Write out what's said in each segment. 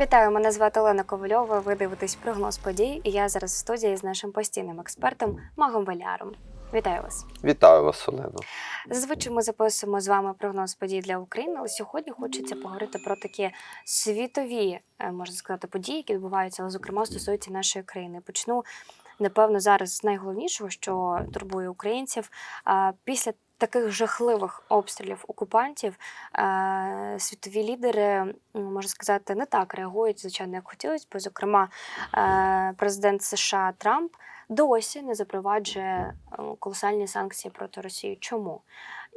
Вітаю, мене звати Олена Ковальова. Ви дивитесь прогноз подій. І я зараз в студії з нашим постійним експертом Магом Валяром. Вітаю вас. Вітаю вас, Олено. Зазвичай ми записуємо з вами прогноз подій для України, але сьогодні хочеться поговорити про такі світові, е, можна сказати, події, які відбуваються, але зокрема стосуються нашої країни. Почну напевно зараз з найголовнішого, що турбує українців. Після таких жахливих обстрілів окупантів е, світові лідери, м, можна сказати, не так реагують, звичайно, як хотілося б. Зокрема, е, президент США Трамп досі не запроваджує е, колосальні санкції проти Росії. Чому?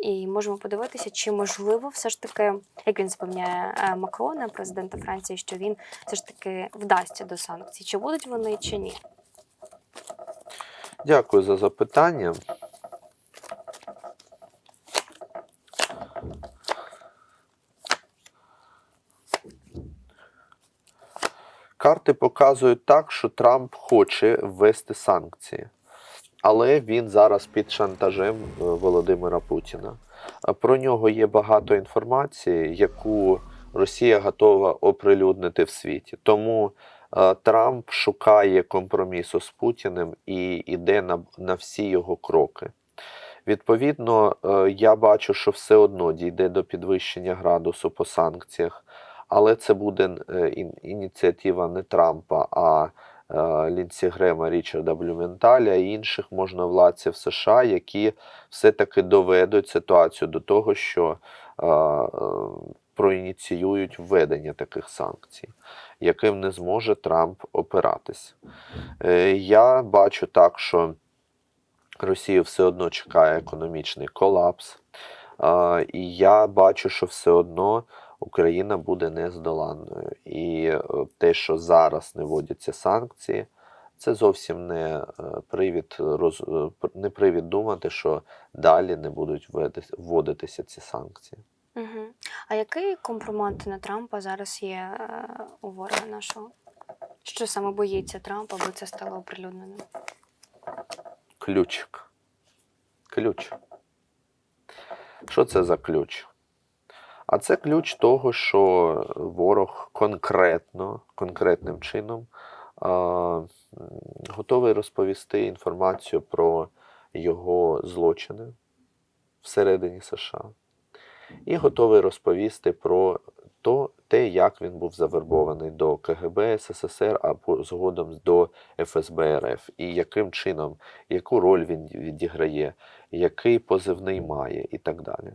І можемо подивитися, чи можливо все ж таки, як він запевняє Макрона, президента Франції, що він все ж таки вдасться до санкцій. Чи будуть вони, чи ні? Дякую за запитання. Карти показують так, що Трамп хоче ввести санкції, але він зараз під шантажем е, Володимира Путіна. Про нього є багато інформації, яку Росія готова оприлюднити в світі. Тому е, Трамп шукає компромісу з Путіним і йде на, на всі його кроки. Відповідно, е, я бачу, що все одно дійде до підвищення градусу по санкціях, але це буде е, ініціатива не Трампа, а е, Лінсі Грема, Річарда Блюменталя і інших можновладців США, які все-таки доведуть ситуацію до того, що е, проініціюють введення таких санкцій, яким не зможе Трамп опиратись. Я бачу так, що Росію все одно чекає економічний колапс. І я бачу, що все одно Україна буде нездоланною. І е, те, що зараз не вводяться санкції, це зовсім не е, привід, роз... е, не привід думати, що далі не будуть вводитися ці санкції. Угу. А який компромат на Трампа зараз є у ворога нашого? Що саме боїться Трамп, аби це стало оприлюдненим? Ключик. Ключ. Що це за ключ? А це ключ того, що ворог конкретно, конкретним чином а, готовий розповісти інформацію про його злочини всередині США. І готовий розповісти про то, те, як він був завербований до КГБ СССР, а згодом до ФСБ РФ, і яким чином, яку роль він відіграє, який позивний має, і так далі.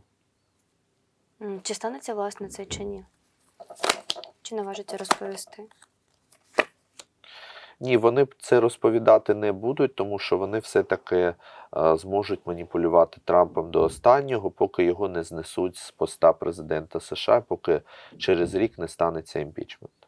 Чи станеться власне це чи ні? Чи наважиться розповісти? Ні, вони це розповідати не будуть, тому що вони все-таки е, зможуть маніпулювати Трампом до останнього, поки його не знесуть з поста президента США, поки через рік не станеться імпічмент.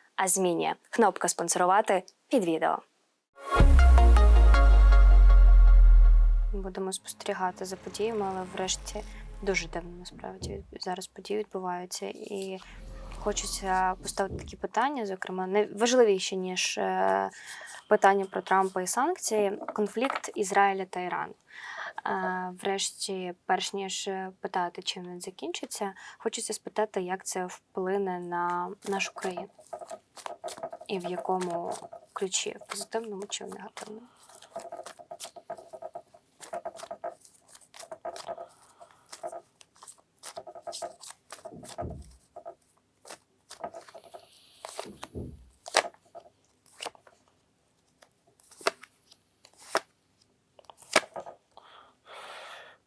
а змінює. Кнопка спонсорувати під відео. Будемо спостерігати за подіями, але врешті дуже дивно насправді зараз події відбуваються і. Хочеться поставити такі питання, зокрема, не важливіші ніж е, питання про Трампа і санкції, конфлікт Ізраїля та Ірану. Е, Врешті, перш ніж питати, чим він закінчиться, хочеться спитати, як це вплине на нашу країну і в якому ключі, в позитивному чи в негативному.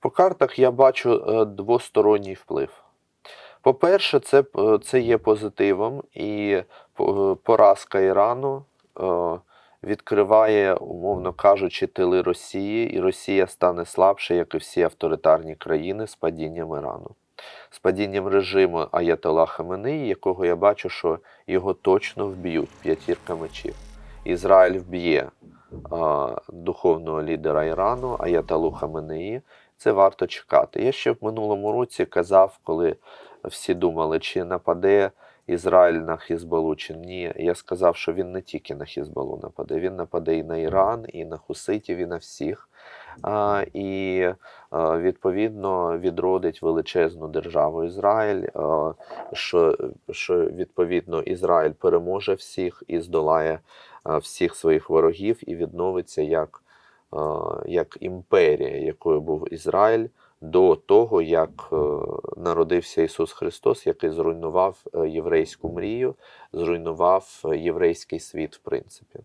По картах я бачу е, двосторонній вплив. По-перше, це, е, це є позитивом, і е, поразка Ірану е, відкриває, умовно кажучи, тили Росії, і Росія стане слабше, як і всі авторитарні країни з падінням Ірану. з падінням режиму Аятола Хаменеї, якого я бачу, що його точно вб'ють п'ятірка мечів. Ізраїль вб'є духовного лідера Ірану Аятолу Хаменеї. Це варто чекати. Я ще в минулому році казав, коли всі думали, чи нападе Ізраїль на Хізбалу чи ні. Я сказав, що він не тільки на Хізбалу нападе, він нападе і на Іран, і на Хуситів, і на всіх. А, і відповідно відродить величезну державу Ізраїль, що, що відповідно Ізраїль переможе всіх і здолає всіх своїх ворогів і відновиться як, як імперія, якою був Ізраїль до того, як е, народився Ісус Христос, який зруйнував е, єврейську мрію, зруйнував е, єврейський світ, в принципі.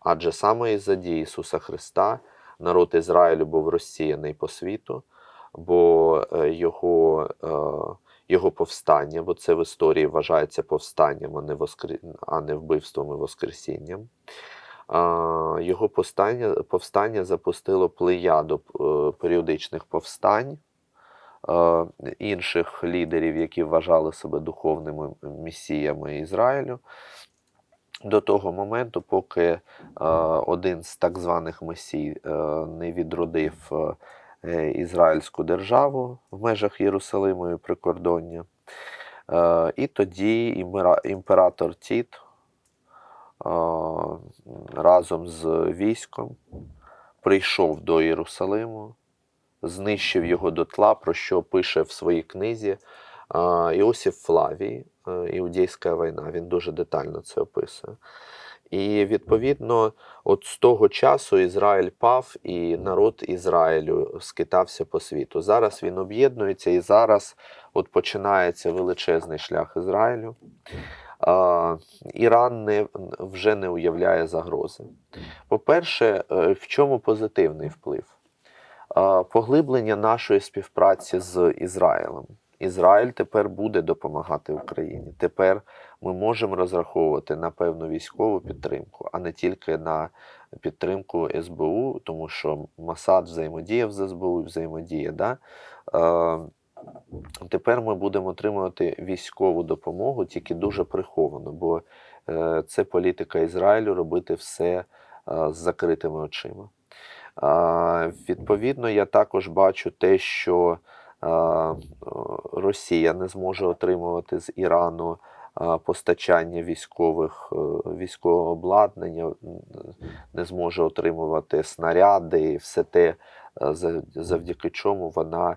Адже саме із-за дії Ісуса Христа народ Ізраїлю був розсіяний по світу, бо його, його повстання, бо це в історії вважається повстанням, а не, воскр... а не вбивством і воскресінням. Його повстання, повстання запустило плеяду періодичних повстань інших лідерів, які вважали себе духовними месіями Ізраїлю. До того моменту, поки е, один з так званих месій е, не відродив е, е, ізраїльську державу в межах Єрусалиму і прикордоння. Е, і тоді імператор Тіт е, разом з військом прийшов до Єрусалиму, знищив його дотла, про що пише в своїй книзі Іосиф Флавій, е, Іудейська війна. Він дуже детально це описує. І відповідно, от з того часу Ізраїль пав, і народ Ізраїлю скитався по світу. Зараз він об'єднується, і зараз от починається величезний шлях Ізраїлю. Іран не, вже не уявляє загрози. По-перше, е, в чому позитивний вплив? Поглиблення нашої співпраці з Ізраїлем. Ізраїль тепер буде допомагати Україні. Тепер ми можемо розраховувати на певну військову підтримку, а не тільки на підтримку СБУ, тому що Масад взаємодіяв з СБУ, взаємодіє. Да? Тепер ми будемо отримувати військову допомогу тільки дуже приховано, бо е, це політика Ізраїлю робити все е, з закритими очима. Відповідно, я також бачу те, що Росія не зможе отримувати з Ірану постачання військових е, військового обладнання, не зможе отримувати снаряди і все те, е, за- завдяки чому вона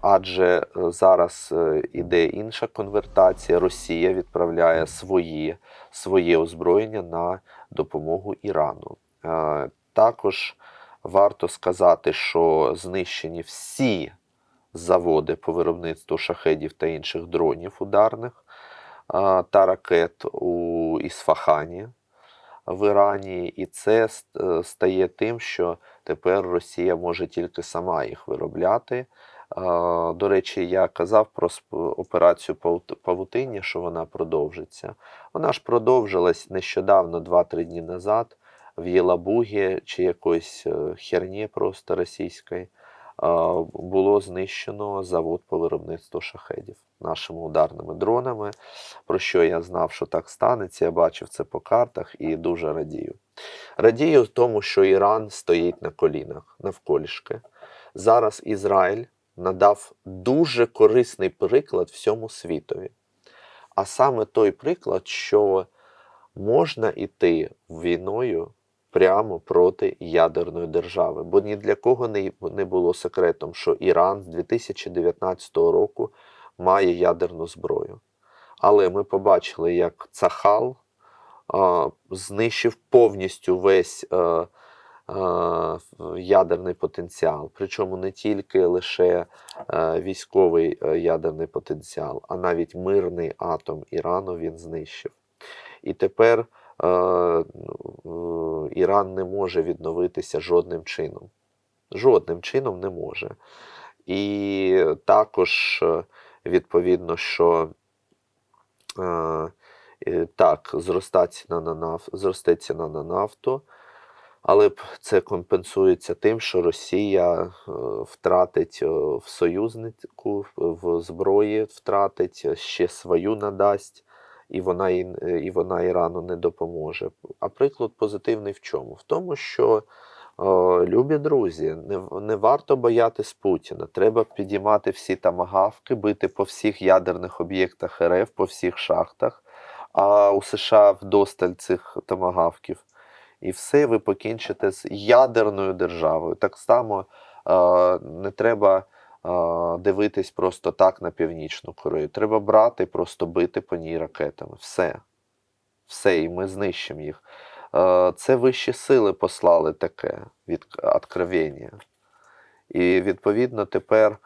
Адже е, зараз е, іде інша конвертація. Росія відправляє свої, своє озброєння на допомогу Ірану. Також варто сказати, що знищені всі заводи по виробництву шахедів та інших дронів ударних та ракет у Ісфахані в Ірані, і це е, стає тим, що тепер Росія може тільки сама їх виробляти. До речі, я казав про операцію павутиння, що вона продовжиться. Вона ж продовжилась нещодавно, 2-3 дні назад, в Єлабугі чи якоїсь е, херні просто російської. Було знищено завод по виробництву шахедів нашими ударними дронами. Про що я знав, що так станеться. Я бачив це по картах і дуже радію. Радію тому, що Іран стоїть на колінах навколішки. Зараз Ізраїль надав дуже корисний приклад всьому світові. А саме той приклад, що можна йти війною прямо проти ядерної держави. Бо ні для кого не, було секретом, що Іран з 2019 року має ядерну зброю. Але ми побачили, як Цахал а, знищив повністю весь е, ядерний потенціал. Причому не тільки лише е, військовий е, ядерний потенціал, а навіть мирний атом Ірану він знищив. І тепер е, е, Іран не може відновитися жодним чином. Жодним чином не може. І також е, відповідно, що е, е, так, зросте ціна на нафту, але це компенсується тим, що Росія е, втратить е, в союзнику в зброї, втратить е, ще свою надасть, і вона, і, вона Ірану не допоможе. А приклад позитивний в чому? В тому, що О, любі друзі, не, не варто боятись Путіна. Треба підіймати всі тамагавки, бити по всіх ядерних об'єктах РФ, по всіх шахтах. А у США вдосталь цих тамагавків. І все ви покінчите з ядерною державою. Так само е, не треба е, дивитись просто так на Північну Корею. Треба брати просто бити по ній ракетами. Все. Все, і ми знищимо їх. Е, Це вищі сили послали таке від откровення. І відповідно тепер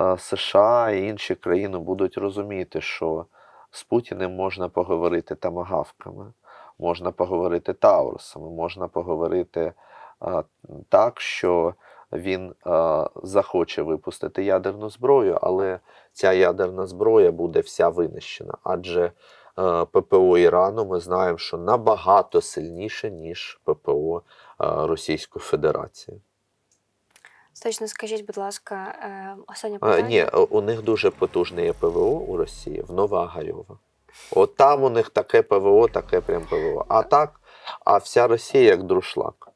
е, США і інші країни будуть розуміти, що з Путіним можна поговорити тамагавками, можна поговорити таурсами, можна поговорити е, так, що він е, захоче випустити ядерну зброю, але ця ядерна зброя буде вся винищена. Адже е, ППО Ірану ми знаємо, що набагато сильніше, ніж ППО е, Російської Федерації. Точно скажіть, будь ласка, е, останнє А, ні, у них дуже потужне ПВО у Росії в Новоагарьово. От там у них таке ПВО, таке прям ПВО. А так, а вся Росія як друшлак.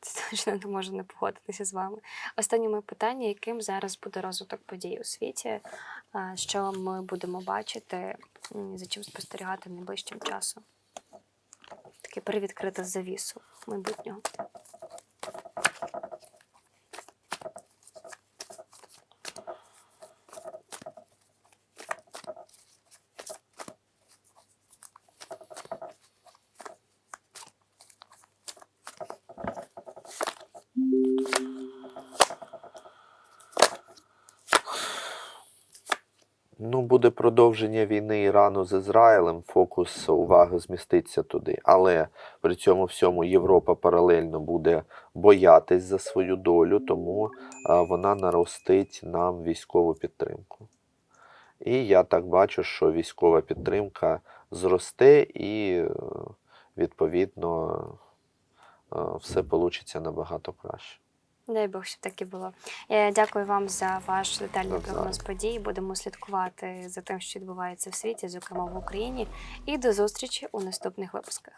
Це точно не можу не погодитися з вами. Останнє моє питання: яким зараз буде розвиток подій у світі? Що ми будемо бачити, за чим спостерігати найближчим часом? Таке привідкрита завісу майбутнього. Ну, буде продовження війни Ірану з Ізраїлем, фокус уваги зміститься туди. Але при цьому всьому Європа паралельно буде боятись за свою долю, тому вона наростить нам військову підтримку. І я так бачу, що військова підтримка зросте і, відповідно, все вийде набагато краще. Дай Бог, щоб так і було. Я дякую вам за ваш детальний прогноз подій. Будемо слідкувати за тим, що відбувається в світі, зокрема в Україні. І до зустрічі у наступних випусках.